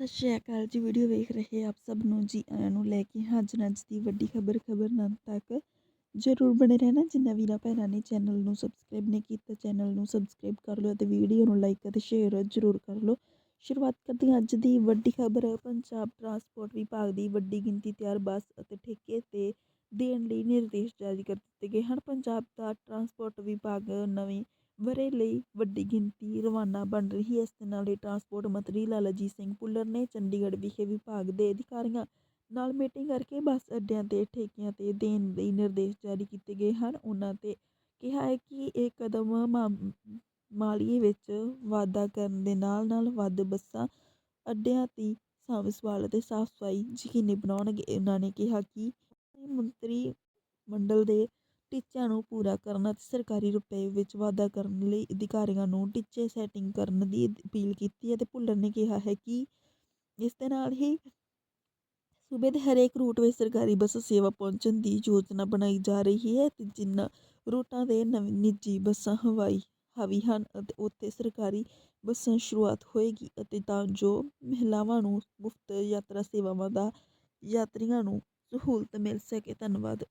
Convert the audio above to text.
ਸਤਿ ਸ਼੍ਰੀ ਅਕਾਲ ਜੀ, ਵੀਡੀਓ ਵੇਖ ਰਹੇ ਆਪ ਸਭ ਨੂੰ ਜੀ, ਆਇਆਂ ਨੂੰ ਲੈ ਕੇ ਹਾਜ਼ਰ ਅੱਜ ਦੀ ਵੱਡੀ ਖਬਰ ਖਬਰ ਨਾਲ ਤੱਕ ਜਰੂਰ ਬਣੇ ਰਹਿਣਾ। ਜਿੰਨਾ ਵੀਰਾਂ ਭੈਣਾਂ ਨੇ ਚੈਨਲ ਨੂੰ ਸਬਸਕ੍ਰਾਈਬ ਨਹੀਂ ਕੀਤਾ, ਚੈਨਲ ਨੂੰ ਸਬਸਕ੍ਰਾਈਬ ਕਰ ਲਓ ਅਤੇ ਵੀਡੀਓ ਨੂੰ ਲਾਈਕ ਅਤੇ ਸ਼ੇਅਰ ਜਰੂਰ ਕਰ ਲਓ। ਸ਼ੁਰੂਆਤ ਕਰਦੇ ਹਾਂ ਅੱਜ ਦੀ ਵੱਡੀ ਖਬਰ, ਪੰਜਾਬ ਟਰਾਂਸਪੋਰਟ ਵਿਭਾਗ ਦੀ ਵੱਡੀ ਗਿਣਤੀ ਤਿਆਰ ਬੱਸ ਅਤੇ ਠੇਕੇ ਤੇ ਦੇਣ ਲਈ ਨਿਰਦੇਸ਼ ਜਾਰੀ ਕਰ ਦਿੱਤੇ ਗਏ ਹਨ। ਪੰਜਾਬ ਦਾ ਟਰਾਂਸਪੋਰਟ ਵਿਭਾਗ ਨਵੇਂ ਵਰ੍ਹੇ ਲਈ ਵੱਡੀ ਗਿਣਤੀ ਰਵਾਨਾ ਬਣ ਰਹੀ ਹੈ। ਇਸ ਦੇ ਨਾਲ ਹੀ ਟਰਾਂਸਪੋਰਟ ਮੰਤਰੀ ਲਾਲਾਜੀਤ ਸਿੰਘ ਭੁੱਲਰ ਨੇ ਚੰਡੀਗੜ੍ਹ ਵਿਖੇ ਵਿਭਾਗ ਦੇ ਅਧਿਕਾਰੀਆਂ ਨਾਲ ਮੀਟਿੰਗ ਕਰਕੇ ਬੱਸ ਅੱਡਿਆਂ ਤੇ ਠੇਕਿਆਂ ਤੇ ਦੇਣ ਲਈ ਨਿਰਦੇਸ਼ ਜਾਰੀ ਕੀਤੇ ਗਏ ਹਨ। ਉਹਨਾਂ ਤੇ ਕਿਹਾ ਹੈ ਕਿ ਇਹ ਕਦਮ ਮਾ- ਮਾਲੀਏ ਵਿੱਚ ਵਾਧਾ ਕਰਨ ਦੇ ਨਾਲ ਨਾਲ ਵੱਧ ਬੱਸਾਂ ਅੱਡਿਆਂ ਦੀ ਸਾਂਭ ਸੰਭਾਲ ਅਤੇ ਸਾਫ਼ ਸਫ਼ਾਈ ਯਕੀਨੀ ਬਣਾਉਣਗੇ। ਉਹਨਾਂ ਨੇ ਕਿਹਾ ਕਿ ਮੰਤਰੀ ਮੰਡਲ ਦੇ ਟੀਚਿਆਂ ਨੂੰ ਪੂਰਾ ਕਰਨ ਅਤੇ ਸਰਕਾਰੀ ਰੁਪਏ ਵਿੱਚ ਵਾਧਾ ਕਰਨ ਲਈ ਅਧਿਕਾਰੀਆਂ ਨੂੰ ਟੀਚੇ ਸੈਟਿੰਗ ਕਰਨ ਦੀ ਅਪੀਲ ਕੀਤੀ ਹੈ ਤੇ ਭੁੱਲਰ ਨੇ ਕਿਹਾ ਹੈ ਕਿ ਇਸ ਦੇ ਨਾਲ ਹੀ ਸੂਬੇ ਦੇ ਹਰੇਕ ਰੂਟ ਵਿੱਚ ਸਰਕਾਰੀ ਬੱਸ ਸੇਵਾ ਪਹੁੰਚਣ ਦੀ ਯੋਜਨਾ ਬਣਾਈ ਜਾ ਰਹੀ ਹੈ ਤੇ ਜਿਨ੍ਹਾਂ ਰੂਟਾਂ ਦੇ ਨਵੀਂ, ਨਿੱਜੀ ਬੱਸਾਂ ਹਵਾਈ, ਹਾਵੀ ਹਨ ਅਤੇ ਉੱਥੇ ਸਰਕਾਰੀ ਬੱਸਾਂ ਸ਼ੁਰੂਆਤ ਹੋਏਗੀ ਅਤੇ ਤਾਂ ਜੋ ਮਹਿਲਾਵਾਂ ਨੂੰ ਮੁਫਤ ਯਾਤਰਾ ਸੇਵਾਵਾਂ ਦਾ ਯਾਤਰੀਆਂ ਨੂੰ ਸਹੂਲਤ ਮਿਲ ਸਕੇ। ਧੰਨਵਾਦ।